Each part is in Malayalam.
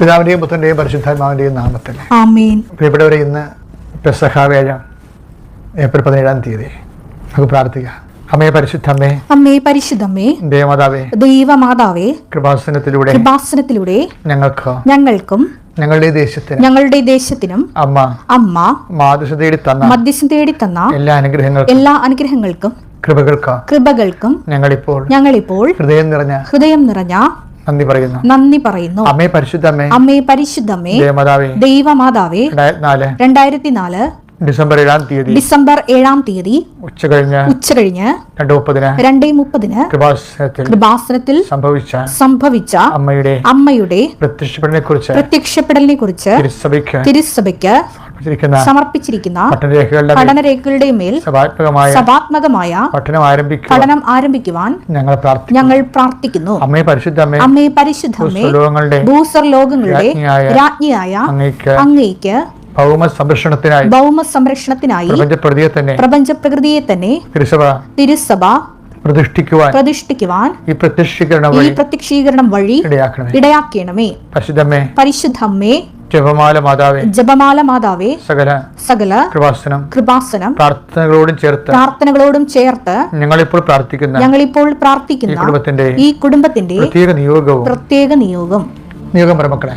പിതാവിന്റെയും പുത്രന്റെയും പരിശുദ്ധാത്മാവിന്റെയും നാമത്തിൽ. പ്രിയപ്പെട്ടവരെ ഇന്ന് പെസഹാവേഴ ഏപ്രിൽ പതിനേഴാം തീയതി. നമുക്ക് പ്രാർത്ഥിക്കാം. അമ്മേ പരിശുദ്ധമ്മേ അമ്മേ പരിശുദ്ധമ്മേ ദേവമാതാവേ ദൈവമാതാവേ കൃപാസനത്തിലൂടെ കൃപാസനത്തിലൂടെ ഞങ്ങൾക്ക് ഞങ്ങൾക്കും ഞങ്ങളുടെ ദേശത്തിന് ഞങ്ങളുടെ ദേശത്തിനും അമ്മ അമ്മ മാധ്യസ്ഥ തേടി തന്ന മധ്യസ്ഥം തേടി തന്ന എല്ലാ അനുഗ്രഹങ്ങൾക്കും എല്ലാ അനുഗ്രഹങ്ങൾക്കും കൃപകൾക്ക് കൃപകൾക്കും ഞങ്ങളിപ്പോൾ ഞങ്ങളിപ്പോൾ ഹൃദയം നിറഞ്ഞ ഹൃദയം നിറഞ്ഞ നന്ദി പറയുന്നു. നന്ദി പറയുന്നു. അമ്മേ പരിശുദ്ധമ്മേ അമ്മേ. പരിശുദ്ധമ്മേ ദേവമാതാവേ. ദൈവമാതാവേ. രണ്ടായിരത്തി നാല് രണ്ടായിരത്തി നാല് ഡിസംബർ ഏഴാം തീയതി. ഡിസംബർ ഏഴാം തീയതി. ഉച്ച കഴിഞ്ഞ് ഉച്ച കഴിഞ്ഞ് രണ്ടു മുപ്പതിന് രണ്ടേ മുപ്പതിന് കൃപാസനത്തിൽ കൃപാസനത്തിൽ സംഭവിച്ച സംഭവിച്ച അമ്മയുടെ അമ്മയുടെ പ്രത്യക്ഷപ്പെടലിനെ കുറിച്ച് പ്രത്യക്ഷപ്പെടലിനെ കുറിച്ച് തിരുസഭയ്ക്ക് തിരുസഭയ്ക്ക് സമർപ്പിച്ചിരിക്കുന്ന പഠനരേഖകളുടെ മേൽ സഭാത്മകമായ പഠനം ആരംഭിക്കുക പഠനം ആരംഭിക്കുവാൻ ഞങ്ങൾ പ്രാർത്ഥിക്കുന്നു. ഞങ്ങൾ പ്രാർത്ഥിക്കുന്നു. അമ്മയെ പരിശുദ്ധ അമ്മയെ ലോകങ്ങളുടെ ഭൂസർ ലോകങ്ങളുടെ രാജ്ഞിയായ അങ്ങേക്ക് ഭൗമ സംരക്ഷണത്തിനായി ഭൗമ സംരക്ഷണത്തിനായി പ്രപഞ്ചപ്രകൃതിയെ തന്നെ പ്രപഞ്ചപ്രകൃതിയെ തന്നെ തിരുസഭ തിരുസഭ പ്രതിഷ്ഠിക്കുവാൻ പ്രതിഷ്ഠിക്കുവാൻ ഈ പ്രത്യക്ഷീകരണം വഴി പ്രത്യക്ഷീകരണം വഴി ഇടയാക്കണമേ. ഇടയാക്കണമേ. പരിശുദ്ധമ്മേ പരിശുദ്ധമ്മേ ജപമാല മാതാവേ ജപമാല മാതാവേ സകല സകല കൃപാസനം കൃപാസനം പ്രാർത്ഥനകളോടും ചേർത്ത് പ്രാർത്ഥനകളോടും ചേർത്ത് ഞങ്ങളിപ്പോൾ പ്രാർത്ഥിക്കുന്ന ഞങ്ങളിപ്പോൾ പ്രാർത്ഥിക്കുന്ന കുടുംബത്തിന്റെ ഈ കുടുംബത്തിന്റെ പ്രത്യേക നിയോഗവും പ്രത്യേക നിയോഗം. നിയോഗം പരമക്കളെ.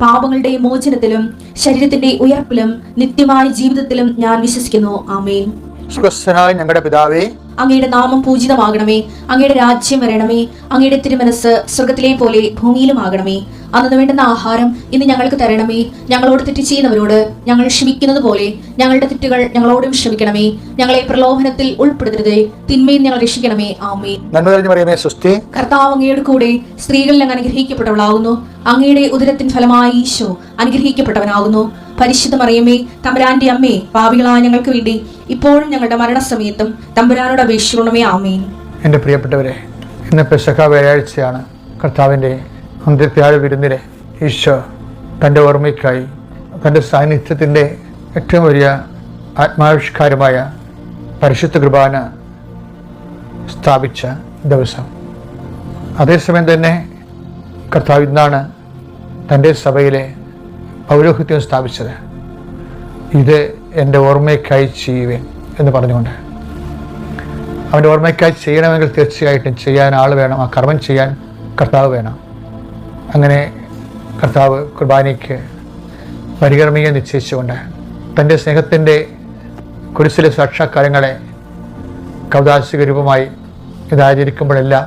പാപങ്ങളുടെ മോചനത്തിലും ശരീരത്തിന്റെ ഉയർപ്പിലും നിത്യമായ ജീവിതത്തിലും ഞാൻ വിശ്വസിക്കുന്നു. ആമേൻ. ഞങ്ങളുടെ പിതാവേ അങ്ങയുടെ നാമം പൂജിതമാകണമേ. അങ്ങയുടെ രാജ്യം വരണമേ. അങ്ങയുടെ തിരുമനസ് സ്വർഗത്തിലെ പോലെ ഭൂമിയിലുമാകണമേ അന്നു വേണ്ടുന്ന ആഹാരം ഇന്ന് ഞങ്ങൾക്ക് തരണമേ. ഞങ്ങളോട് തെറ്റ് ചെയ്യുന്നവരോട് ഞങ്ങൾ ക്ഷമിക്കുന്നത് പോലെ ഞങ്ങളുടെ തെറ്റുകൾ ഞങ്ങളോടും ക്ഷമിക്കണമേ. ഞങ്ങളെ പ്രലോഭനത്തിൽ ഉൾപ്പെടുത്തരുതേ. തിന്മയും ഞങ്ങൾ രക്ഷിക്കണമേ. ആമേ നന്മ തെളിഞ്ഞു പറയുമേ സുസ്ഥി കർത്താവ് അങ്ങയുടെ കൂടെ സ്ത്രീകളിൽ അങ്ങ് അനുഗ്രഹിക്കപ്പെട്ടവളാകുന്നു. അങ്ങയുടെ ഉദരത്തിൻ ഫലമായി ഈശോ അനുഗ്രഹിക്കപ്പെട്ടവനാകുന്നു. പരിശുദ്ധ മറിയമേ തമ്പുരാന്റെ അമ്മേ പാപികളായ ഞങ്ങൾക്ക് വേണ്ടി ഇപ്പോഴും ഞങ്ങളുടെ മരണസമയത്തും തമ്പുരാനോട് അപേക്ഷിക്കണമേ എന്റെ പ്രിയപ്പെട്ടവരെ ഇന്ന് പെസഹ വ്യാഴാഴ്ചയാണ്. കർത്താവിന്റെ അന്ത്യത്യാഴ വിരുന്നിലെ ഈശോ തന്റെ ഓർമ്മയ്ക്കായി തന്റെ സാന്നിധ്യത്തിന്റെ ഏറ്റവും വലിയ ആത്മാവിഷ്കാരമായ പരിശുദ്ധ കുർബാന സ്ഥാപിച്ച ദിവസം. അതേസമയം തന്നെ കർത്താവ് ഇന്നാണ് തന്റെ സഭയിലെ പൗരോഹിത്യം സ്ഥാപിച്ചത്. ഇത് എന്റെ ഓർമ്മയ്ക്കായി ചെയ്യുവേൻ എന്ന് പറഞ്ഞുകൊണ്ട്. അവന്റെ ഓർമ്മയ്ക്കായി ചെയ്യണമെങ്കിൽ തീർച്ചയായിട്ടും ചെയ്യാൻ ആൾ വേണം ആ കർമ്മം ചെയ്യാൻ കർത്താവ് വേണം. അങ്ങനെ കർത്താവ് കുർബാനയ്ക്ക് പരികർമ്മിയെ നിശ്ചയിച്ചുകൊണ്ട് തന്റെ സ്നേഹത്തിന്റെ കുരിശിലെ സാക്ഷാത്കാരങ്ങളെ കൗതാശിക രൂപമായി ഇതാചരിക്കുമ്പോഴെല്ലാം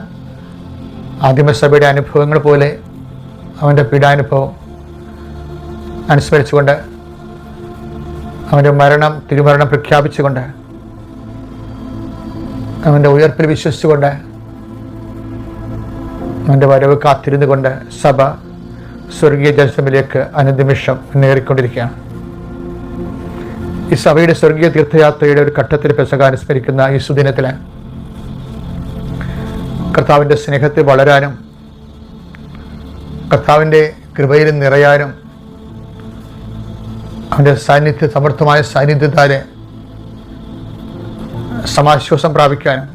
ആദിമസഭയുടെ അനുഭവങ്ങൾ പോലെ അവന്റെ പീഡാനുഭവം അനുസ്മരിച്ചുകൊണ്ട് അവന്റെ മരണം തിരുമരണം പ്രഖ്യാപിച്ചുകൊണ്ട് അവന്റെ ഉയർപ്പിൽ വിശ്വസിച്ചുകൊണ്ട് അവന്റെ വരവ് കാത്തിരുന്നു കൊണ്ട് സഭ സ്വർഗീയ ജനസമിലേക്ക് അനുനിമിഷം നേറിക്കൊണ്ടിരിക്കുകയാണ്. ഈ സഭയുടെ സ്വർഗീയ തീർത്ഥയാത്രയുടെ ഒരു ഘട്ടത്തിൽ പെസക അനുസ്മരിക്കുന്ന ഈ സുദിനത്തിൽ കർത്താവിന്റെ സ്നേഹത്തിൽ വളരാനും കർത്താവിന്റെ കൃപയിൽ നിറയാനും അവന്റെ സാന്നിധ്യ സമർത്ഥമായ സാന്നിധ്യത്താലെ സമാശ്വാസം പ്രാപിക്കാനും.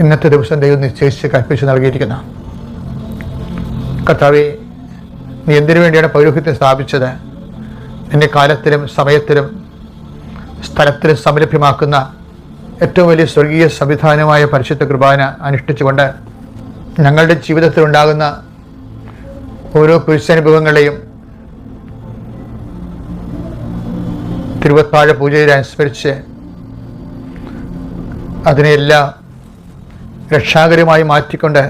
ഇന്നത്തെ ദിവസം ദൈവം നിശ്ചയിച്ച് കൽപ്പിച്ച് നൽകിയിരിക്കുന്ന കർത്താവെ നീ എന്തിനു വേണ്ടിയാണ് പൗരോഹിത്യം സ്ഥാപിച്ചത്? നിന്റെ കാലത്തിലും സമയത്തിലും സ്ഥലത്തിലും സംരഭ്യമാക്കുന്ന ഏറ്റവും വലിയ സ്വർഗീയ സംവിധാനമായ പരിശുദ്ധ കൃപാന അനുഷ്ഠിച്ചുകൊണ്ട് ഞങ്ങളുടെ ജീവിതത്തിലുണ്ടാകുന്ന ഓരോ പുരുഷാനുഭവങ്ങളെയും തിരുവത്താഴ പൂജയിൽ അനുസ്മരിച്ച് അതിനെല്ലാം രക്ഷാകരമായി മാറ്റിക്കൊണ്ട്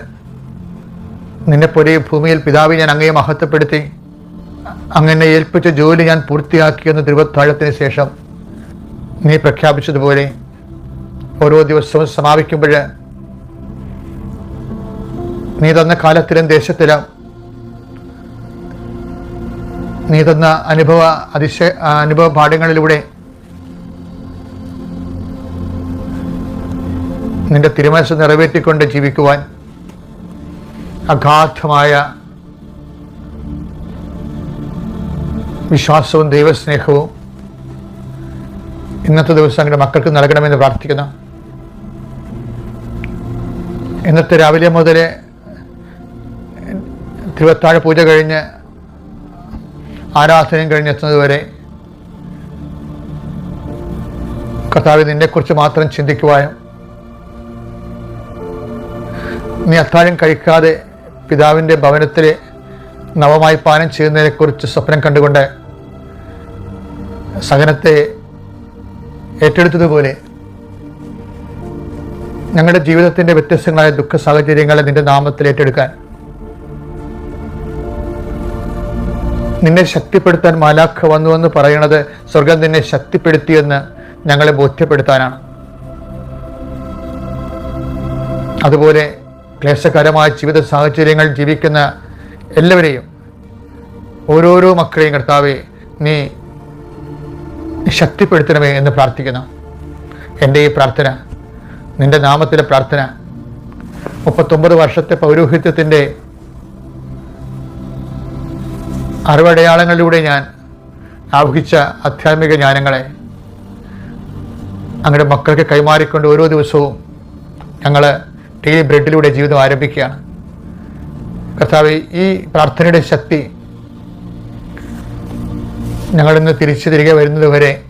നിന്നെ പോലെ ഭൂമിയിൽ പിതാവ് ഞാൻ അങ്ങയെ മഹത്വപ്പെടുത്തി അങ്ങനെ ഏൽപ്പിച്ച ജോലി ഞാൻ പൂർത്തിയാക്കിയെന്ന് തിരുവത്താഴത്തിന് ശേഷം നീ പ്രഖ്യാപിച്ചതുപോലെ ഓരോ ദിവസവും സമാപിക്കുമ്പോൾ നീ തന്ന കാലത്തിലും ദേശത്തിലും നീ തന്ന അനുഭവ അതിശയ അനുഭവ പാഠങ്ങളിലൂടെ നിന്റെ തിരുമനസ് നിറവേറ്റിക്കൊണ്ട് ജീവിക്കുവാൻ അഗാധമായ വിശ്വാസവും ദൈവസ്നേഹവും ഇന്നത്തെ ദിവസം അങ്ങനെ മക്കൾക്ക് നൽകണമെന്ന് പ്രാർത്ഥിക്കുന്നു. ഇന്നത്തെ രാവിലെ മുതലേ തിരുവത്താഴ പൂജ കഴിഞ്ഞ് ആരാധനയും കഴിഞ്ഞെത്തുന്നതുവരെ കർത്താവ് നിന്നെക്കുറിച്ച് മാത്രം ചിന്തിക്കുവാനും നീ അത്താഴം കഴിക്കാതെ പിതാവിന്റെ ഭവനത്തിൽ നവമായി പാനം ചെയ്യുന്നതിനെക്കുറിച്ച് സ്വപ്നം കണ്ടുകൊണ്ട് സഹനത്തെ ഏറ്റെടുത്തതുപോലെ ഞങ്ങളുടെ ജീവിതത്തിന്റെ വ്യത്യസ്തങ്ങളായ ദുഃഖ സാഹചര്യങ്ങളെ നിന്റെ നാമത്തിൽ ഏറ്റെടുക്കാൻ നിന്നെ ശക്തിപ്പെടുത്താൻ മാലാഖ വന്നുവെന്ന് പറയുന്നത് സ്വർഗം നിന്നെ ശക്തിപ്പെടുത്തിയെന്ന് ഞങ്ങളെ ബോധ്യപ്പെടുത്താനാണ്. അതുപോലെ ക്ലേശകരമായ ജീവിത സാഹചര്യങ്ങൾ ജീവിക്കുന്ന എല്ലാവരെയും ഓരോരോ മക്കളെയും കർത്താവെ നീ ശക്തിപ്പെടുത്തണമേ എന്ന് പ്രാർത്ഥിക്കുന്നു. എന്റെ ഈ പ്രാർത്ഥന നിന്റെ നാമത്തിലെ പ്രാർത്ഥന മുപ്പത്തൊമ്പത് വർഷത്തെ പൗരോഹിത്യത്തിന്റെ അറിവടയാളങ്ങളിലൂടെ ഞാൻ ആവഹിച്ച ആധ്യാത്മിക ജ്ഞാനങ്ങളെ അങ്ങയുടെ മക്കൾക്ക് കൈമാറിക്കൊണ്ട് ഓരോ ദിവസവും ഞങ്ങൾ ഡെയിലി ബ്രെഡിലൂടെ ജീവിതം ആരംഭിക്കുകയാണ്. കർത്താവ് ഈ പ്രാർത്ഥനയുടെ ശക്തി ഞങ്ങളിന്ന് തിരിച്ചു തിരികെ വരുന്നത് വരെ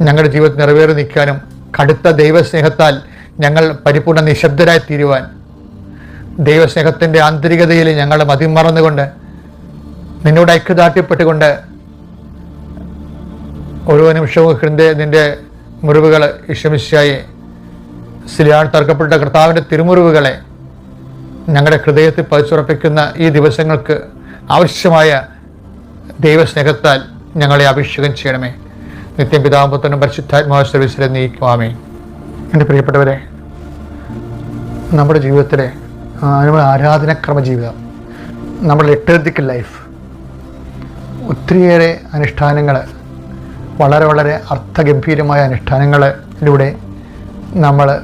ഞങ്ങളുടെ ജീവിതത്തിൽ നിറവേറി നിൽക്കാനും കടുത്ത ദൈവസ്നേഹത്താൽ ഞങ്ങൾ പരിപൂർണ നിശബ്ദരായി തീരുവാൻ ദൈവസ്നേഹത്തിന്റെ ആന്തരികതയിൽ ഞങ്ങൾ മതിമറന്നുകൊണ്ട് നിന്നോട് ഐക്യദാർഢ്യപ്പെട്ടുകൊണ്ട് ഓരോ നിമിഷവും ഹൃദയ നിന്റെ മുറിവുകൾ ഇഷമിശായി സിലിയാൻ തർക്കപ്പെട്ട കർത്താവിന്റെ തിരുമുറിവുകളെ ഞങ്ങളുടെ ഹൃദയത്തിൽ പതിച്ചുറപ്പിക്കുന്ന ഈ ദിവസങ്ങൾക്ക് ആവശ്യമായ ദൈവസ്നേഹത്താൽ ഞങ്ങളെ അഭിഷേകം ചെയ്യണമേ. നിത്യം പിതാമ്പത്തനും പരിശുദ്ധാത്മാവ സർവീസിലെ നീക്കുവാമേ എന്റെ പ്രിയപ്പെട്ടവരെ നമ്മുടെ ജീവിതത്തിലെ നമ്മുടെ ആരാധനക്രമ ജീവിതം നമ്മുടെ ലിറ്റർജിക്കൽ ലൈഫ് ഒത്തിരിയേറെ അനുഷ്ഠാനങ്ങൾ വളരെ വളരെ അർത്ഥഗംഭീരമായ അനുഷ്ഠാനങ്ങളിലൂടെ നമ്മൾ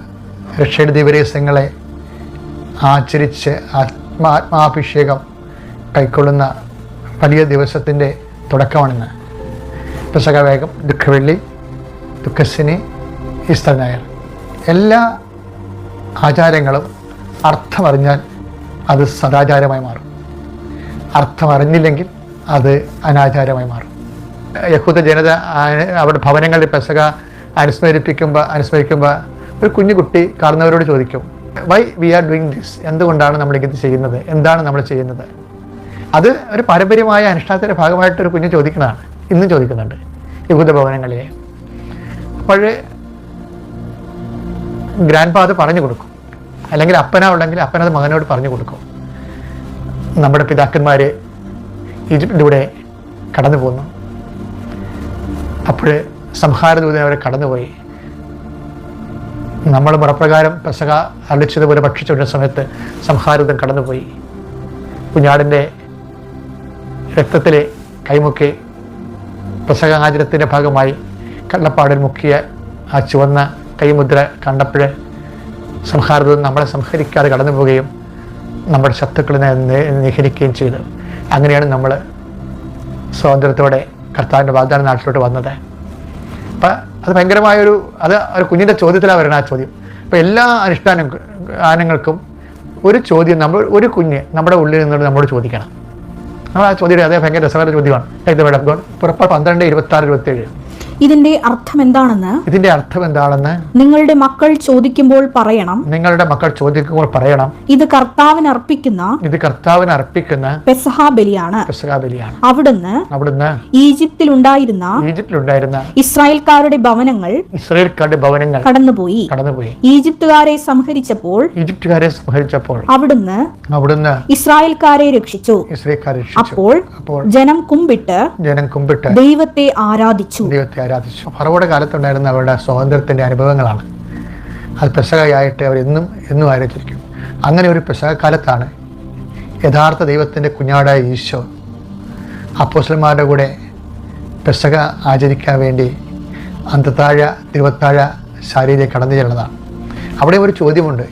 രക്ഷയുടെ ദിവരേശങ്ങളെ ആചരിച്ച് ആത്മാ ആത്മാഭിഷേകം കൈക്കൊള്ളുന്ന വലിയ ദിവസത്തിന്റെ തുടക്കമാണിന്ന്. പെസകവേഗം ദുഃഖവെള്ളി ദുഃഖസിനി ഈസ്റ്റർ നായർ. എല്ലാ ആചാരങ്ങളും അർത്ഥമറിഞ്ഞാൽ അത് സദാചാരമായി മാറും. അർത്ഥമറിഞ്ഞില്ലെങ്കിൽ അത് അനാചാരമായി മാറും. യഹൂദ ജനത അവിടെ ഭവനങ്ങളിൽ പെസക അനുസ്മരിപ്പിക്കുമ്പോൾ അനുസ്മരിക്കുമ്പോൾ ഒരു കുഞ്ഞു കുട്ടി കാണുന്നവരോട് ചോദിക്കും why we are doing this എന്തുകൊണ്ടാണ് നമ്മൾ ഇത് ചെയ്യുന്നത്? എന്താണ് നമ്മൾ ചെയ്യുന്നത്? അത് ഒരു പാരമ്പര്യമായ അനുഷ്ഠാനത്തിന്റെ ഭാഗമായിട്ട് ഒരു കുഞ്ഞ് ചോദിക്കുന്നതാണ്. ഇന്നും ചോദിക്കുന്നുണ്ട് യഹൂദ ഭവനങ്ങളിലെ. അപ്പോൾ ഗ്രാൻഡ് ഫാദർ പറഞ്ഞു കൊടുക്കും. അല്ലെങ്കിൽ അപ്പനാ ഉണ്ടെങ്കിൽ അപ്പനത് മകനോട് പറഞ്ഞു കൊടുക്കും. നമ്മുടെ പിതാക്കന്മാർ ഈജിപ്തിലൂടെ കടന്നു പോന്നു. അപ്പോൾ സംഹാരദൂതൻ അവരെ കടന്നുപോയി. നമ്മൾ മുറപ്രകാരം പെസക അടിച്ചതുപോലെ ഭക്ഷിച്ചുകൊണ്ടിരുന്ന സമയത്ത് സംഹാരദൂതൻ കടന്നുപോയി. കുഞ്ഞാടിന്റെ രക്തത്തിൽ കൈമുക്കി പെസക ആചരത്തിന്റെ ഭാഗമായി കള്ളപ്പാടിൽ മുക്കിയ ആ ചുവന്ന കൈമുദ്ര കണ്ടപ്പോൾ സംഹാരദൂതൻ നമ്മളെ സംഹരിക്കാതെ കടന്നു പോവുകയും നമ്മുടെ ശത്രുക്കളെ നിഹരിക്കുകയും ചെയ്തു. അങ്ങനെയാണ് നമ്മൾ സ്വാതന്ത്ര്യത്തോടെ കർത്താവിന്റെ വാഗ്ദാന നാട്ടിലോട്ട് വന്നത്. അപ്പം അത് ഭയങ്കരമായൊരു അത് ഒരു കുഞ്ഞിന്റെ ചോദ്യത്തിലാണ് വരുന്നത് ആ ചോദ്യം. അപ്പോൾ എല്ലാ അനുഷ്ഠാന ഗാനങ്ങൾക്കും ഒരു ചോദ്യം നമ്മൾ ഒരു കുഞ്ഞ് നമ്മുടെ ഉള്ളിൽ നിന്നോട് നമ്മോട് ചോദിക്കണം. നമ്മൾ ആ ചോദ്യം അതേ ഭയങ്കര രസകര ചോദ്യമാണ്. പന്ത്രണ്ട് ഇരുപത്തി ആറ് ഇരുപത്തി ഏഴ് ഇതിന്റെ അർത്ഥം എന്താണെന്ന് ഇതിന്റെ അർത്ഥം എന്താണെന്ന് നിങ്ങളുടെ മക്കൾ ചോദിക്കുമ്പോൾ പറയണം. നിങ്ങളുടെ മക്കൾ ചോദിക്കുമ്പോൾ പറയണം. ഇത് കർത്താവിന് അർപ്പിക്കുന്ന ഇത് കർത്താവിന് അർപ്പിക്കുന്ന പെസഹ ബലിയാണ് പെസഹാ ബലിയാണ് അവിടുന്ന് അവിടുന്ന് ഈജിപ്തിൽ ഉണ്ടായിരുന്ന ഇസ്രായേൽക്കാരുടെ ഭവനങ്ങൾ ഇസ്രായേൽക്കാരുടെ ഭവനങ്ങൾ കടന്നുപോയി. കടന്നുപോയി. ഈജിപ്തുകാരെ സംഹരിച്ചപ്പോൾ ഈജിപ്തുകാരെ സംഹരിച്ചപ്പോൾ അവിടുന്ന് അവിടുന്ന് ഇസ്രായേൽക്കാരെ രക്ഷിച്ചു. ഇസ്രായേൽക്കാരെ രക്ഷിച്ചു. അപ്പോൾ അപ്പോൾ ജനം കുമ്പിട്ട് ജനം കുമ്പിട്ട് ദൈവത്തെ ആരാധിച്ചു. ദൈവത്തെ ആരാധിച്ചു. ഫറവയുടെ കാലത്തുണ്ടായിരുന്ന അവരുടെ സ്വാതന്ത്ര്യത്തിന്റെ അനുഭവങ്ങളാണ്. അത് പെസകയായിട്ട് അവർ എന്നും എന്നും ആരാധിച്ചിരിക്കും അങ്ങനെ ഒരു പെസക കാലത്താണ് യഥാർത്ഥ ദൈവത്തിന്റെ കുഞ്ഞാടായ ഈശോ അപ്പോസ്ലന്മാരുടെ കൂടെ പെസക ആചരിക്കാൻ വേണ്ടി അന്തത്താഴ തിരുവത്താഴ ശാരീരിക കടന്നു ചെല്ലുന്നതാണ്. അവിടെ ഒരു ചോദ്യമുണ്ട്.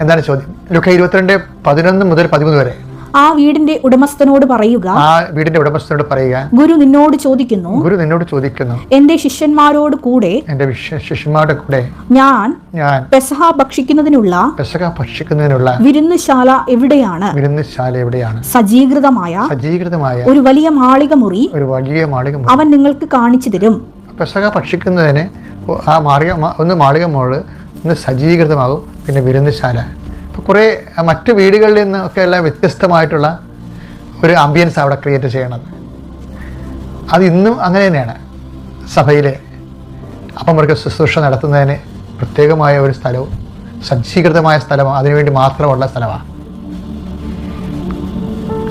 എന്താണ് ചോദ്യം? ലുക്ക ഇരുപത്തിരണ്ട് പതിനൊന്ന് മുതൽ പതിമൂന്ന് വരെ. ആ വീടിന്റെ ഉടമസ്ഥനോട് പറയുക ആ വീടിന്റെ ഉടമസ്ഥനോട് പറയുക ഗുരു നിന്നോട് ചോദിക്കുന്നു ഗുരു നിന്നോട് ചോദിക്കുന്നു. എന്റെ ശിഷ്യന്മാരോട് കൂടെ എന്റെ വിശ്വ ശിഷ്യന്മാരുടെ കൂടെ ഞാൻ ഞാൻ പെസഹ ഭക്ഷിക്കുന്നതിനുള്ള പെസഹ ഭക്ഷിക്കുന്നതിനുള്ള വിരുന്നുശാല എവിടെയാണ്? വിരുന്നുശാല എവിടെയാണ്? സജ്ജീകൃതമായ സജ്ജീകൃതമായ ഒരു വലിയ മാളിക മുറി ഒരു വലിയ മാളിക മുറി. അവൻ നിങ്ങൾക്ക് കാണിച്ചു തരും. പെസക ഭക്ഷിക്കുന്നതിന് ആ മാളിക മ- ഒന്ന് മാളിക മോൾ ഒന്ന് സജ്ജീകൃതമാകും പിന്നെ വിരുന്നുശാല. കുറേ മറ്റ് വീടുകളിൽ നിന്നൊക്കെ എല്ലാം വ്യത്യസ്തമായിട്ടുള്ള ഒരു ആംബിയൻസ് അവിടെ ക്രിയേറ്റ് ചെയ്യണത്. അത് ഇന്നും അങ്ങനെ തന്നെയാണ്. സഭയിലെ അപ്പമർക്ക് ശുശ്രൂഷ നടത്തുന്നതിന് പ്രത്യേകമായ ഒരു സ്ഥലവും സജ്ജീകൃതമായ സ്ഥലവും അതിനുവേണ്ടി മാത്രമുള്ള സ്ഥലമാണ്.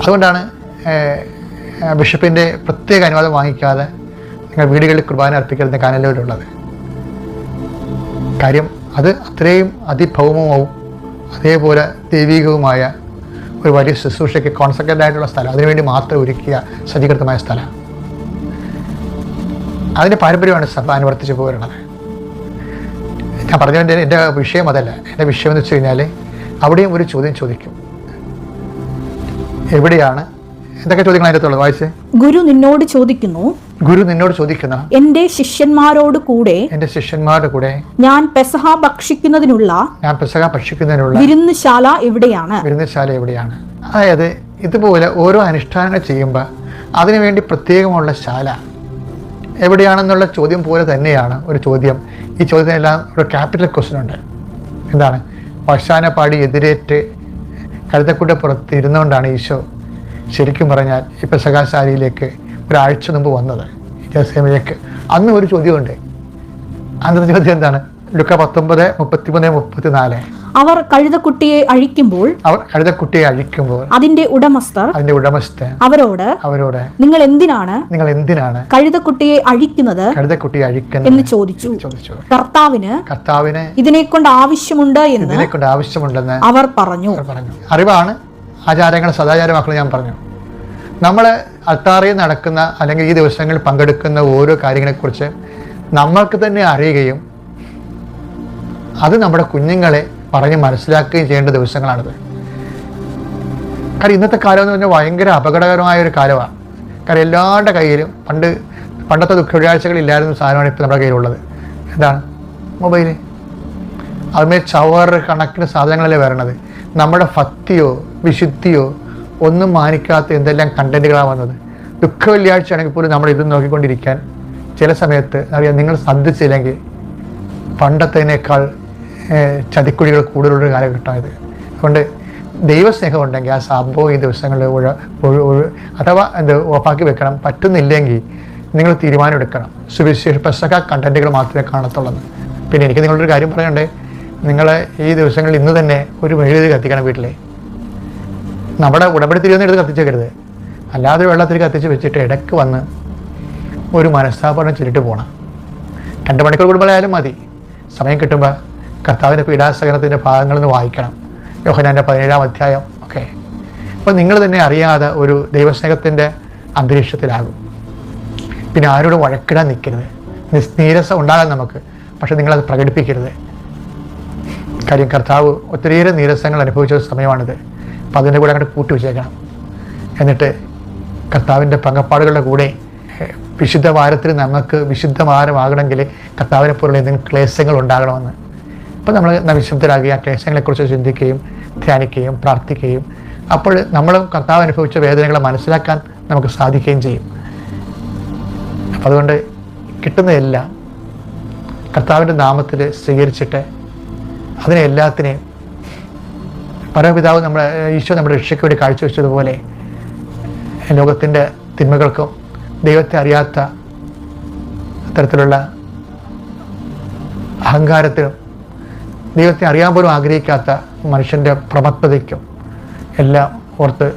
അതുകൊണ്ടാണ് ബിഷപ്പിന്റെ പ്രത്യേക അനുവാദം വാങ്ങിക്കാതെ നിങ്ങൾ വീടുകളിൽ കുർബാന അർപ്പിക്കുന്ന കാനലൂരുള്ളത് കാര്യം അത് അത്രയും അതിഭൗമവും അതേപോലെ ദൈവികവുമായ ഒരു വലിയ ശുശ്രൂഷയ്ക്ക് കോൺസെൻട്രേറ്റ് ആയിട്ടുള്ള സ്ഥലം. അതിനുവേണ്ടി മാത്രം ഒരുക്കിയ സജ്ജീകൃതമായ സ്ഥലം. അതിന്റെ പാരമ്പര്യമാണ് സഭ അനുവർത്തിച്ച് പോരുന്നത്. ഞാൻ പറഞ്ഞതിന്റെ എന്റെ വിഷയം അതല്ല. എന്റെ വിഷയം എന്ന് വെച്ച് കഴിഞ്ഞാൽ അവിടെയും ഒരു ചോദ്യം ചോദിക്കും. എവിടെയാണ്? എന്തൊക്കെ ചോദ്യങ്ങൾ അതിനകത്തുള്ളത്? വായിച്ചേ. ഗുരു നിന്നോട് ചോദിക്കുന്നു ഗുരു നിന്നോട് ചോദിക്കുന്ന എന്റെ ശിഷ്യന്മാരോട് കൂടെ എന്റെ ശിഷ്യന്മാരുടെ കൂടെ ഞാൻ പെസഹ ഭക്ഷിക്കുന്നതിനുള്ള ഞാൻ പെസഹ ഭക്ഷിക്കുന്നതിനുള്ള വിരുന്നുശാല എവിടെയാണ്? വിരുന്നുശാല എവിടെയാണ്? അതായത് ഇതുപോലെ ഓരോ അനുഷ്ഠാനങ്ങൾ ചെയ്യുമ്പോൾ അതിനുവേണ്ടി പ്രത്യേകമുള്ള ശാല എവിടെയാണെന്നുള്ള ചോദ്യം പോലെ തന്നെയാണ് ഒരു ചോദ്യം. ഈ ചോദ്യത്തിനെല്ലാം ഒരു ക്യാപിറ്റൽ ക്വസ്റ്റ്യൻ ഉണ്ട്. എന്താണ്? പശാനപ്പാടി എതിരേറ്റ് കഴുതക്കുട്ട പുറത്ത് ഇരുന്നുകൊണ്ടാണ് ഈശോ ശരിക്കും പറഞ്ഞാൽ ഈ പെസകാശാലയിലേക്ക് ഒരാഴ്ച മുമ്പ് വന്നത് ജസേമയ്ക്ക് അന്ന് ഒരു ചോദ്യമുണ്ട്. അന്നത്തെ ചോദ്യം എന്താണ്? ലുക്ക പത്തൊമ്പത് മുപ്പത്തിമൂന്ന് മുപ്പത്തിനാല്. അവർ കഴുതക്കുട്ടിയെ അഴിക്കുമ്പോൾ അവർ കഴുതക്കുട്ടിയെ അഴിക്കുമ്പോൾ അതിന്റെ ഉടമസ്ഥർ അതിന്റെ ഉടമസ്ഥൻ അവരോട് അവരോട് നിങ്ങൾ എന്തിനാണ് നിങ്ങൾ എന്തിനാണ് കഴുതക്കുട്ടിയെ അഴിക്കുന്നത്? കഴുതക്കുട്ടിയെ എന്ന് അഴിക്കുന്നത് ചോദിച്ചു ചോദിച്ചു. കർത്താവിന് കർത്താവിന് ഇതിനെ കൊണ്ട് ആവശ്യമുണ്ട് എന്ന് ഇതിനെ കൊണ്ട് ആവശ്യമുണ്ടെന്ന് അവർ പറഞ്ഞു. പറഞ്ഞു. അറിവാണ്. ആചാരങ്ങൾ സദാചാരമാക്കുന്നത് ഞാൻ പറഞ്ഞു. നമ്മൾ അത്താറിയിൽ നടക്കുന്ന അല്ലെങ്കിൽ ഈ ദിവസങ്ങളിൽ പങ്കെടുക്കുന്ന ഓരോ കാര്യങ്ങളെക്കുറിച്ച് നമ്മൾക്ക് തന്നെ അറിയുകയും അത് നമ്മുടെ കുഞ്ഞുങ്ങളെ പറഞ്ഞ് മനസ്സിലാക്കുകയും ചെയ്യേണ്ട ദിവസങ്ങളാണിത്. കാരണം ഇന്നത്തെ കാലം എന്ന് പറഞ്ഞാൽ ഭയങ്കര അപകടകരമായ ഒരു കാലമാണ്. കാരണം എല്ലാവരുടെ കയ്യിലും പണ്ട് പണ്ടത്തെ ദുഃഖവെള്ളിയാഴ്ചകളില്ലായിരുന്ന സാധനമാണ് ഇപ്പോൾ നമ്മുടെ കയ്യിലുള്ളത്. എന്താണ്? മൊബൈൽ അതുമേ ചവർ കണക്കിന് സാധനങ്ങളല്ലേ വരണത്. നമ്മുടെ ഭക്തിയോ വിശുദ്ധിയോ ഒന്നും മാനിക്കാത്ത എന്തെല്ലാം കണ്ടന്റുകളാണ് വന്നത്. ദുഃഖ വെള്ളിയാഴ്ച ആണെങ്കിൽ പോലും നമ്മൾ ഇത് നോക്കിക്കൊണ്ടിരിക്കാൻ ചില സമയത്ത് അറിയാം നിങ്ങൾ ശ്രദ്ധിച്ചില്ലെങ്കിൽ പണ്ടത്തേനേക്കാൾ ചതിക്കുഴികൾ കൂടുതലുള്ള കാലഘട്ടമായത്. അതുകൊണ്ട് ദൈവസ്നേഹം ഉണ്ടെങ്കിൽ ആ സംഭവം ഈ ദിവസങ്ങളിൽ ഒഴ അഥവാ എന്ത് ഉറപ്പാക്കി വെക്കണം. പറ്റുന്നില്ലെങ്കിൽ നിങ്ങൾ തീരുമാനം എടുക്കണം സുവിശേഷ പെസക കണ്ടന്റുകൾ മാത്രമേ കാണത്തുള്ളൂ. പിന്നെ എനിക്ക് നിങ്ങളൊരു കാര്യം പറയണ്ടേ? നിങ്ങളെ ഈ ദിവസങ്ങളിൽ ഇന്ന് തന്നെ ഒരു മെഴുകുതിരി കത്തിക്കണം വീട്ടിലെ. നമ്മുടെ ഉടമ്പടി തിരിയൊന്നും എടുത്ത് കത്തിച്ചേക്കരുത്. അല്ലാതെ വെള്ളത്തിൽ കത്തിച്ച് വെച്ചിട്ട് ഇടയ്ക്ക് വന്ന് ഒരു മനസ്താപനം ചൊല്ലിട്ട് പോകണം രണ്ട് മണിക്കൂർ കൂടുമ്പോഴായാലും മതി. സമയം കിട്ടുമ്പോൾ കർത്താവിന്റെ പീഡാസഹനത്തിന്റെ ഭാഗങ്ങളിൽ നിന്ന് വായിക്കണം. യോഹനാന്റെ പതിനേഴാം അധ്യായം. ഒക്കെ അപ്പോൾ നിങ്ങൾ തന്നെ അറിയാതെ ഒരു ദൈവസ്നേഹത്തിന്റെ അന്തരീക്ഷത്തിലാകും. പിന്നെ ആരോടും വഴക്കിടാൻ നിൽക്കരുത്. നിസ്നീരസം ഉണ്ടാകാൻ നമുക്ക്. പക്ഷെ നിങ്ങളത് പ്രകടിപ്പിക്കരുത്. കാര്യം കർത്താവ് ഒത്തിരിയേറെ നീരസങ്ങൾ അനുഭവിച്ച സമയമാണിത്. അപ്പം അതിന്റെ കൂടെ അങ്ങോട്ട് കൂട്ടി വെച്ചേക്കണം. എന്നിട്ട് കർത്താവിന്റെ പങ്കപ്പാടുകളുടെ കൂടെ വിശുദ്ധ വാരത്തിൽ നമുക്ക് വിശുദ്ധ വാരമാകണമെങ്കിൽ കർത്താവിനെ പോലുള്ള എന്തെങ്കിലും ക്ലേശങ്ങൾ ഉണ്ടാകണമെന്ന്. അപ്പോൾ നമ്മൾ വിശുദ്ധരാകുക ആ ക്ലേശങ്ങളെക്കുറിച്ച് ചിന്തിക്കുകയും ധ്യാനിക്കുകയും പ്രാർത്ഥിക്കുകയും അപ്പോൾ നമ്മൾ കർത്താവ് അനുഭവിച്ച വേദനകളെ മനസ്സിലാക്കാൻ നമുക്ക് സാധിക്കുകയും ചെയ്യും. അപ്പം അതുകൊണ്ട് കിട്ടുന്നതെല്ലാം കർത്താവിന്റെ നാമത്തിൽ സ്വീകരിച്ചിട്ട് അതിനെ എല്ലാത്തിനെയും പരമപിതാവ് നമ്മുടെ ഈശോ നമ്മുടെ രക്ഷയ്ക്ക് വേണ്ടി കാഴ്ചവെച്ചതുപോലെ ലോകത്തിന്റെ തിന്മകൾക്കും ദൈവത്തെ അറിയാത്ത തരത്തിലുള്ള അഹങ്കാരത്തിനും ദൈവത്തെ അറിയാൻ പോലും ആഗ്രഹിക്കാത്ത മനുഷ്യന്റെ പ്രമത്വതയ്ക്കും എല്ലാം ഓർത്ത്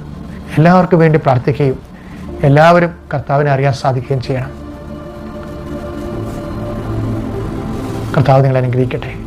എല്ലാവർക്കും വേണ്ടി പ്രാർത്ഥിക്കുകയും എല്ലാവരും കർത്താവിനെ അറിയാൻ സാധിക്കുകയും ചെയ്യണം. കർത്താവ് നിങ്ങളെ അനുഗ്രഹിക്കട്ടെ.